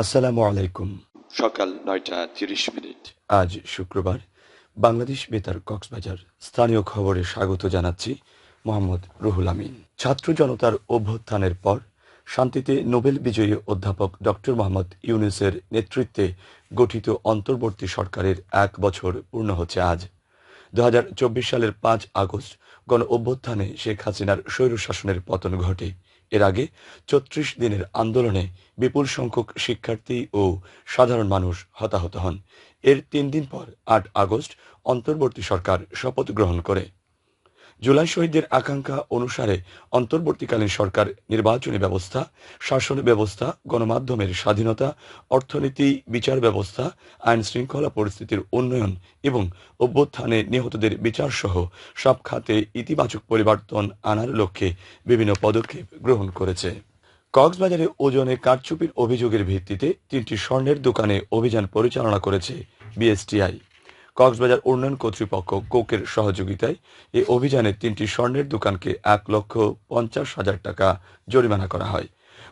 আসসালামু আলাইকুম। সকাল নয়টা তিরিশ মিনিট। আজ শুক্রবার। বাংলাদেশ বেতার কক্সবাজার স্থানীয় খবরে স্বাগত জানাচ্ছি মোহাম্মদ রুহুল আমিন। ছাত্র জনতার অভ্যুত্থানের পর শান্তিতে নোবেল বিজয়ী অধ্যাপক ডক্টর মোহাম্মদ ইউনুসের নেতৃত্বে গঠিত অন্তর্বর্তী সরকারের এক বছর পূর্ণ হচ্ছে আজ। দু হাজার চব্বিশ সালের পাঁচ আগস্ট গণ অভ্যুত্থানে শেখ হাসিনার স্বৈরশাসনের পতন ঘটে। এর আগে চৌত্রিশ দিনের আন্দোলনে বিপুল সংখ্যক শিক্ষার্থী ও সাধারণ মানুষ হতাহত হন। এর তিন দিন পর আট আগস্ট অন্তর্বর্তী সরকার শপথ গ্রহণ করে। জুলাই শহীদদের আকাঙ্ক্ষা অনুসারে অন্তর্বর্তীকালীন সরকার নির্বাচনী ব্যবস্থা, শাসন ব্যবস্থা, গণমাধ্যমের স্বাধীনতা, অর্থনীতি, বিচার ব্যবস্থা, আইন শৃঙ্খলা পরিস্থিতির উন্নয়ন এবং অভ্যুত্থানে নিহতদের বিচার সহ সব খাতে ইতিবাচক পরিবর্তন আনার লক্ষ্যে বিভিন্ন পদক্ষেপ গ্রহণ করেছে। কক্সবাজারে ওজনে কারচুপির অভিযোগের ভিত্তিতে তিনটি স্বর্ণের দোকানে অভিযান পরিচালনা করেছে বিএসটিআই। কক্সবাজার উন্নয়ন কর্তৃপক্ষ কোকের সহযোগিতায় এই অভিযানে তিনটি স্বর্ণের দোকানকে এক লক্ষ পঞ্চাশ হাজার টাকা জরিমানা করা হয়।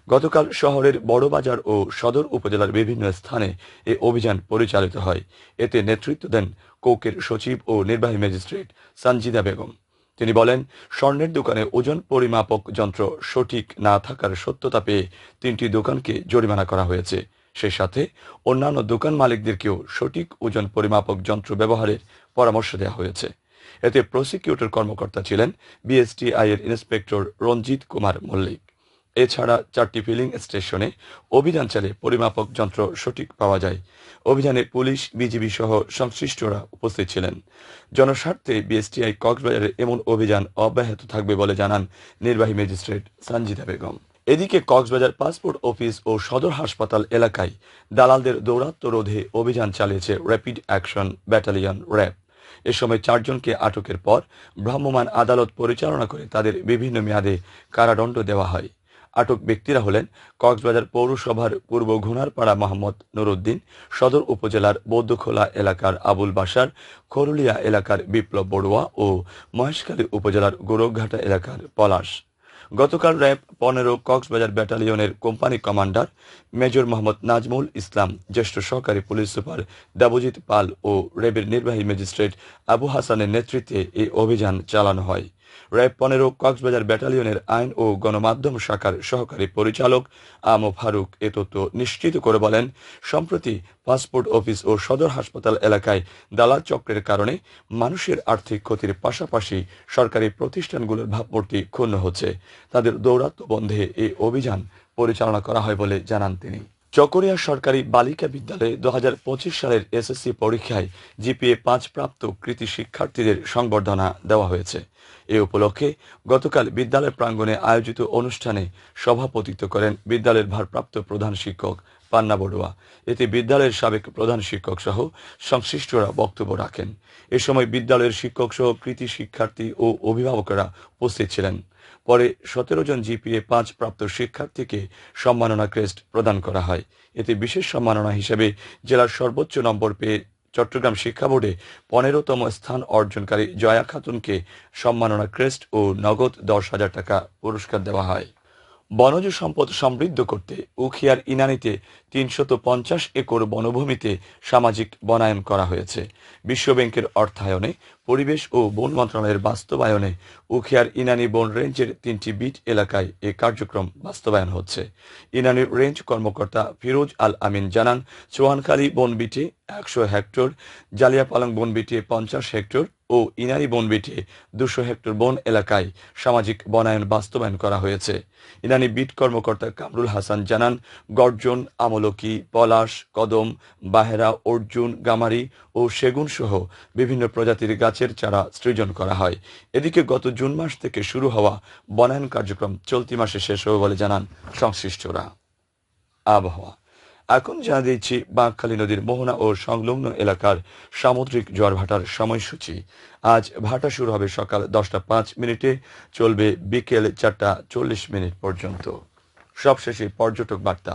গতকাল শহরের বড়বাজার ও সদর উপজেলার বিভিন্ন স্থানে এই অভিযান পরিচালিত হয়। এতে নেতৃত্ব দেন কোকের সচিব ও নির্বাহী ম্যাজিস্ট্রেট সঞ্জিদা বেগম। তিনি বলেন, স্বর্ণের দোকানে ওজন পরিমাপক যন্ত্র সঠিক না থাকার সত্যতা পেয়ে তিনটি দোকানকে জরিমানা করা হয়েছে। সেই সাথে অন্যান্য দোকান মালিকদেরকেও সঠিক ওজন পরিমাপক যন্ত্র ব্যবহারের পরামর্শ দেওয়া হয়েছে। এতে প্রসিকিউটর কর্মকর্তা ছিলেন বিএসটিআই এর ইন্সপেক্টর রঞ্জিত কুমার মল্লিক। এছাড়া চারটি ফিলিং স্টেশনে অভিযান চালিয়ে পরিমাপক যন্ত্র সঠিক পাওয়া যায়। অভিযানে পুলিশ, বিজিবি সহ সংশ্লিষ্টরা উপস্থিত ছিলেন। জনস্বার্থে বিএসটিআই কক্সবাজারে এমন অভিযান অব্যাহত থাকবে বলে জানান নির্বাহী ম্যাজিস্ট্রেট সঞ্জিতা বেগম। এদিকে কক্সবাজার পাসপোর্ট অফিস ও সদর হাসপাতাল এলাকায় দালালদের দৌরাত্ম রোধে অভিযান চালিয়েছে র্যাপিড অ্যাকশন ব্যাটালিয়ন র্যাব। এ সময় চারজনকে আটকের পর ভ্রাম্যমাণ আদালত পরিচালনা করে তাদের বিভিন্ন মেয়াদে কারাদণ্ড দেওয়া হয়। আটক ব্যক্তিরা হলেন কক্সবাজার পৌরসভার পূর্ব ঘুনারপাড়া মোহাম্মদ নুরুদ্দিন, সদর উপজেলার বৌদ্ধখোলা এলাকার আবুল বাসার খরুলিয়া এলাকার বিপ্লব বড়ুয়া ও মহেশখালী উপজেলার গোরখঘাটা এলাকার পলাশ। গতকাল র্যাব পনেরো কক্সবাজার ব্যাটালিয়নের company commander major Mohammad Nazmul Islam, জ্যেষ্ঠ সহকারী পুলিশ সুপার দেবজিৎ পাল ও র্যাবের নির্বাহী ম্যাজিস্ট্রেট আবু হাসানের নেতৃত্বে এই অভিযান চালানো হয়। র্যাব পনেরো, কক্সবাজার ব্যাটালিয়নের আইন ও গণমাধ্যম শাখার সহকারী পরিচালক আমো ফারুক এ তথ্য নিশ্চিত করে বলেন, সম্প্রতি পাসপোর্ট অফিস ও সদর হাসপাতাল এলাকায় দালাল চক্রের কারণে মানুষের আর্থিক ক্ষতির পাশাপাশি সরকারি প্রতিষ্ঠানগুলোর ভাবমূর্তি ক্ষুণ্ণ হচ্ছে। তাদের দৌরাত্ম বন্ধে এই অভিযান পরিচালনা করা হয় বলে জানান তিনি। চকরিয়া সরকারি বালিকা বিদ্যালয়ে দু হাজার পঁচিশ সালের এসএসসি পরীক্ষায় জিপিএ পাঁচ প্রাপ্ত কৃতি শিক্ষার্থীদের সংবর্ধনা দেওয়া হয়েছে। এ উপলক্ষে গতকাল বিদ্যালয় প্রাঙ্গনে আয়োজিত অনুষ্ঠানে সভাপতিত্ব করেন বিদ্যালয়ের ভারপ্রাপ্ত প্রধান শিক্ষক পান্না বড়ুয়া। এতে বিদ্যালয়ের সাবেক প্রধান শিক্ষক সহ সংশ্লিষ্টরা বক্তব্য রাখেন। এ সময় বিদ্যালয়ের শিক্ষক সহ কৃতি শিক্ষার্থী ও অভিভাবকেরা উপস্থিত ছিলেন। পরে সতেরো জন জিপিএ পাঁচ প্রাপ্ত শিক্ষার্থীকে সম্মাননা ক্রেস্ট প্রদান করা হয়। এতে বিশেষ সম্মাননা হিসেবে জেলার সর্বোচ্চ নম্বর পেয়ে চট্টগ্রাম শিক্ষা বোর্ডে পনেরোতম স্থান অর্জনকারী জয়া খাতুনকে সম্মাননা ক্রেস্ট ও নগদ দশ হাজার টাকা পুরস্কার দেওয়া হয়। বনজ সম্পদ সমৃদ্ধ করতে উখিয়ার ইনানিতে তিনশত পঞ্চাশ একর বনভূমিতে সামাজিক বনায়ন করা হয়েছে। বিশ্বব্যাংকের অর্থায়নে, পরিবেশ ও বন মন্ত্রণালয়ের বাস্তবায়নে উখিয়ার ইনানি বন রেঞ্জের তিনটি বিট এলাকায় এ কার্যক্রম বাস্তবায়ন হচ্ছে। ইনানি রেঞ্জ কর্মকর্তা ফিরোজ আল আমিন জানান চোয়ানখালী বন বিটে একশো হেক্টর, জালিয়াপালং বন বিটে পঞ্চাশ হেক্টর ও ইনারি বন বিটে দুশো হেক্টর বন এলাকায় সামাজিক বনায়ন বাস্তবায়ন করা হয়েছে। ইনানি বিট কর্মকর্তা কামরুল হাসান জানান, গর্জন, আমলকি, পলাশ, কদম, বাহেরা, অর্জুন, গামারি ও সেগুন সহ বিভিন্ন প্রজাতির গাছের চারা সৃজন করা হয়। এদিকে গত জুন মাস থেকে শুরু হওয়া বনায়ন কার্যক্রম চলতি মাসে শেষ হবে বলে জানান সংশ্লিষ্টরা। আবহাওয়া। এখন জানা দিচ্ছি বাঁকখালী নদীর মোহনা ও সংলগ্ন এলাকার সামুদ্রিক জোয়ার ভাটার সময়সূচি। আজ ভাটা শুরু হবে সকাল দশটা পাঁচ মিনিটে, চলবে বিকেল চারটা চল্লিশ মিনিট পর্যন্ত। সবশেষে পর্যটক বার্তা।